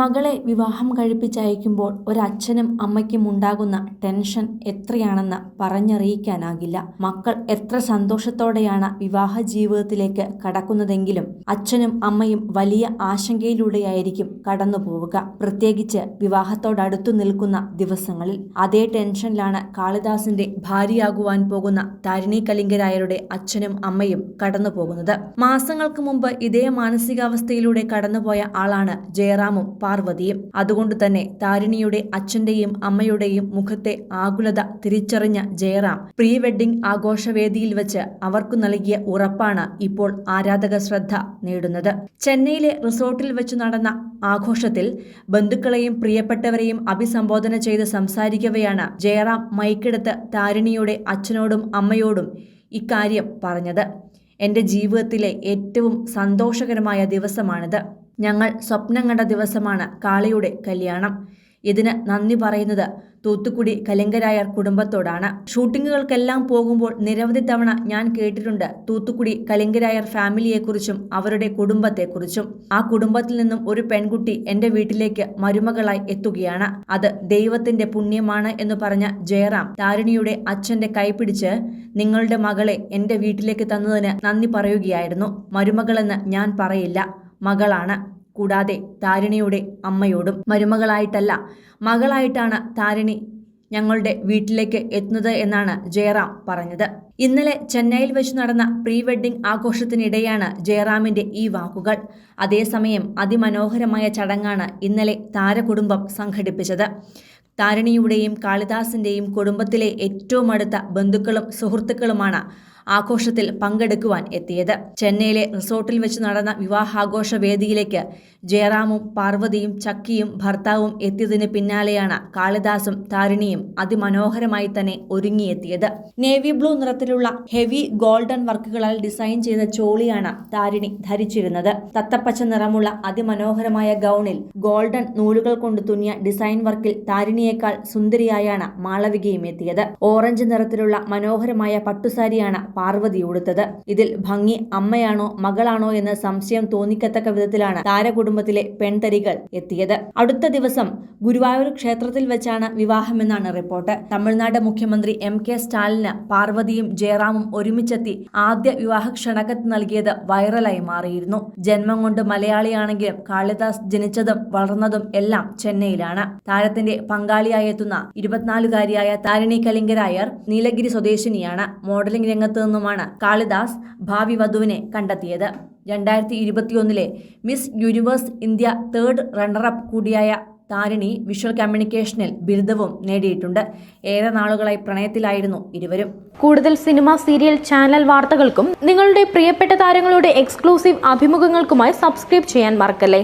മകളെ വിവാഹം കഴിപ്പിച്ചയക്കുമ്പോൾ ഒരച്ഛനും അമ്മയ്ക്കും ഉണ്ടാകുന്ന ടെൻഷൻ എത്രയാണെന്ന് പറഞ്ഞറിയിക്കാനാകില്ല. മക്കൾ എത്ര സന്തോഷത്തോടെയാണ് വിവാഹ ജീവിതത്തിലേക്ക് കടക്കുന്നതെങ്കിലും അച്ഛനും അമ്മയും വലിയ ആശങ്കയിലൂടെയായിരിക്കും കടന്നു പോവുക പ്രത്യേകിച്ച് വിവാഹത്തോടടുത്തു നിൽക്കുന്ന ദിവസങ്ങളിൽ അതേ ടെൻഷനിലാണ് കാളിദാസിന്റെ ഭാര്യയാകുവാൻ പോകുന്ന താരിണി കലിംഗരായരുടെ അച്ഛനും അമ്മയും കടന്നു പോകുന്നത് മാസങ്ങൾക്ക് മുമ്പ് ഇതേ മാനസികാവസ്ഥയിലൂടെ കടന്നുപോയ ആളാണ് ജയറാമും പാർവതിയും. അതുകൊണ്ട് തന്നെ താരിണിയുടെ അച്ഛന്റെയും അമ്മയുടെയും മുഖത്തെ ആകുലത തിരിച്ചറിഞ്ഞ ജയറാം പ്രീ വെഡിംഗ് ആഘോഷവേദിയിൽ വെച്ച് അവർക്കു നൽകിയ ഉറപ്പാണ് ഇപ്പോൾ ആരാധക ശ്രദ്ധ നേടുന്നത്. ചെന്നൈയിലെ റിസോർട്ടിൽ വെച്ച് നടന്ന ആഘോഷത്തിൽ ബന്ധുക്കളെയും പ്രിയപ്പെട്ടവരെയും അഭിസംബോധന ചെയ്ത് സംസാരിക്കവെയാണ് ജയറാം മൈക്കെടുത്ത് താരിണിയുടെ അച്ഛനോടും അമ്മയോടും ഇക്കാര്യം പറഞ്ഞത്. എന്റെ ജീവിതത്തിലെ ഏറ്റവും സന്തോഷകരമായ ദിവസമാണിത്. ഞങ്ങൾ സ്വപ്നം കണ്ട ദിവസമാണ് കാളിയുടെ കല്യാണം. ഇതിന് നന്ദി പറയുന്നത് തൂത്തുക്കുടി കലിംഗരായർ കുടുംബത്തോടാണ്. ഷൂട്ടിങ്ങുകൾക്കെല്ലാം പോകുമ്പോൾ നിരവധി തവണ ഞാൻ കേട്ടിട്ടുണ്ട് തൂത്തുക്കുടി കലിംഗരായർ ഫാമിലിയെക്കുറിച്ചും അവരുടെ കുടുംബത്തെക്കുറിച്ചും. ആ കുടുംബത്തിൽ നിന്നും ഒരു പെൺകുട്ടി എന്റെ വീട്ടിലേക്ക് മരുമകളായി എത്തുകയാണ്. അത് ദൈവത്തിന്റെ പുണ്യമാണ് എന്ന് പറഞ്ഞ ജയറാം താരിണിയുടെ അച്ഛന്റെ കൈപിടിച്ച് നിങ്ങളുടെ മകളെ എന്റെ വീട്ടിലേക്ക് തന്നതിന് നന്ദി പറയുകയായിരുന്നു. മരുമകളെന്ന് ഞാൻ പറയില്ല. മകളാണ്. കൂടാതെ താരിണിയുടെ അമ്മയോടും മരുമകളായിട്ടല്ല. മകളായിട്ടാണ് താരിണി ഞങ്ങളുടെ വീട്ടിലേക്ക് എത്തുന്നത് എന്നാണ് ജയറാം പറഞ്ഞത്. ഇന്നലെ ചെന്നൈയിൽ വെച്ച് നടന്ന പ്രീ വെഡിംഗ് ആഘോഷത്തിനിടെയാണ് ജയറാമിന്റെ ഈ വാക്കുകൾ. അതേസമയം അതിമനോഹരമായ ചടങ്ങാണ് ഇന്നലെ താരകുടുംബം സംഘടിപ്പിച്ചത്. താരിണിയുടെയും കാളിദാസിന്റെയും കുടുംബത്തിലെ ഏറ്റവും അടുത്ത ബന്ധുക്കളും സുഹൃത്തുക്കളുമാണ് ആഘോഷത്തിൽ പങ്കെടുക്കുവാൻ എത്തിയത്. ചെന്നൈയിലെ റിസോർട്ടിൽ വെച്ച് നടന്ന വിവാഹാഘോഷ വേദിയിലേക്ക് ജയറാമും പാർവതിയും ചക്കിയും ഭർത്താവും എത്തിയതിന് പിന്നാലെയാണ് കാളിദാസും താരിണിയും അതിമനോഹരമായി തന്നെ ഒരുങ്ങിയെത്തിയത്. നേവി ബ്ലൂ നിറത്തിലുള്ള ഹെവി ഗോൾഡൻ വർക്കുകളാൽ ഡിസൈൻ ചെയ്ത ചോളിയാണ് താരിണി ധരിച്ചിരുന്നത്. തത്തപ്പച്ച നിറമുള്ള അതിമനോഹരമായ ഗൗണിൽ ഗോൾഡൻ നൂലുകൾ കൊണ്ട് തുന്നിയ ഡിസൈൻ വർക്കിൽ താരിണിയേക്കാൾ സുന്ദരിയായാണ് മാളവികയും എത്തിയത്. ഓറഞ്ച് നിറത്തിലുള്ള മനോഹരമായ പട്ടുസാരിയാണ് പാർവതി ഉടുത്തത്. ഇതിൽ ഭംഗി അമ്മയാണോ മകളാണോ എന്ന് സംശയം തോന്നിക്കത്തക്ക വിധത്തിലാണ് താരകുടുംബത്തിലെ പെൺതരികൾ എത്തിയത്. അടുത്ത ദിവസം ഗുരുവായൂർ ക്ഷേത്രത്തിൽ വെച്ചാണ് വിവാഹമെന്നാണ് റിപ്പോർട്ട്. തമിഴ്നാട് മുഖ്യമന്ത്രി എം കെ സ്റ്റാലിന് പാർവതിയും ജയറാമും ഒരുമിച്ചെത്തി ആദ്യ വിവാഹ ക്ഷണകത്ത് നൽകിയത് വൈറലായി മാറിയിരുന്നു. ജന്മം കൊണ്ട് മലയാളിയാണെങ്കിലും കാളിദാസ് ജനിച്ചതും വളർന്നതും എല്ലാം ചെന്നൈയിലാണ്. താരത്തിന്റെ പങ്കാളിയായെത്തുന്ന ഇരുപത്തിനാലുകാരിയായ താരിണി കലിംഗരായർ നീലഗിരി സ്വദേശിനിയാണ്. മോഡലിംഗ് രംഗത്ത് നിന്നുമാണ് കാളിദാസ് ഭാവി വധുവിനെ കണ്ടെത്തിയത്. രണ്ടായിരത്തി ഇരുപത്തിയൊന്നിലെ Miss Universe India third runner up കൂടിയായ താരിണി വിഷ്വൽ കമ്മ്യൂണിക്കേഷനിൽ ബിരുദവും നേടിയിട്ടുണ്ട്. ഏറെ നാളുകളായി പ്രണയത്തിലായിരുന്നു ഇരുവരും. കൂടുതൽ സിനിമ സീരിയൽ ചാനൽ വാർത്തകൾക്കും നിങ്ങളുടെ പ്രിയപ്പെട്ട താരങ്ങളുടെ എക്സ്ക്ലൂസീവ് അഭിമുഖങ്ങൾക്കുമായി സബ്സ്ക്രൈബ് ചെയ്യാൻ മറക്കല്ലേ?